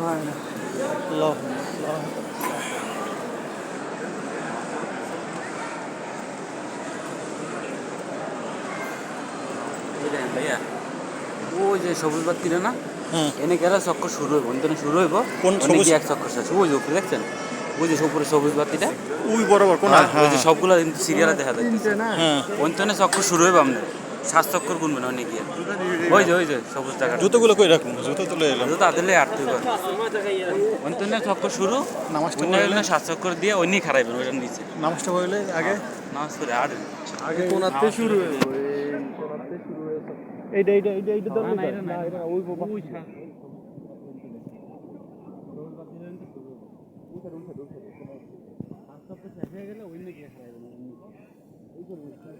হ্যাঁ ল ভাইয়া? ওই যে সবুজ না এনে গেলে চক্কর শুরু হইব অন্তনে শুরু হইব। কোন সবুজ? এক চক্কর শেষ ওই যে উপরে দেখছেন? ওই যে উপরে সবুজ বাতিটা? ওই বরাবর কোন? ওই যে সবগুলা কিন্তু সিরিয়ালে দেখা যাচ্ছে। হ্যাঁ। অন্তনে চক্কর শুরু হইব আমাদের। চক্কর গুনবেন অনেক গিয়ে ওই যে ওই যে সবুজ টাকা জুতোগুলো কই রাখুন জুতো তুলে এলাম। তাদের আটতে হবে অন্তনে চক্কর শুরু নামাজটা সাত চক্কর দিয়ে অন্য খারাইবেন ওইটার নিচে। নামাজটা হইলে আগে নামাজ পড়ে আর আগে কোনাতে শুরু কোনাতে শুরু হয়েছে এইটা এইটা এইটা এইটা না, না, এটা না,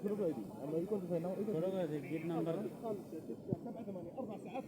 ثلاثة ايدي اما يكون في هنا ثلاثة ايدي جيب نمبر اربع ساعات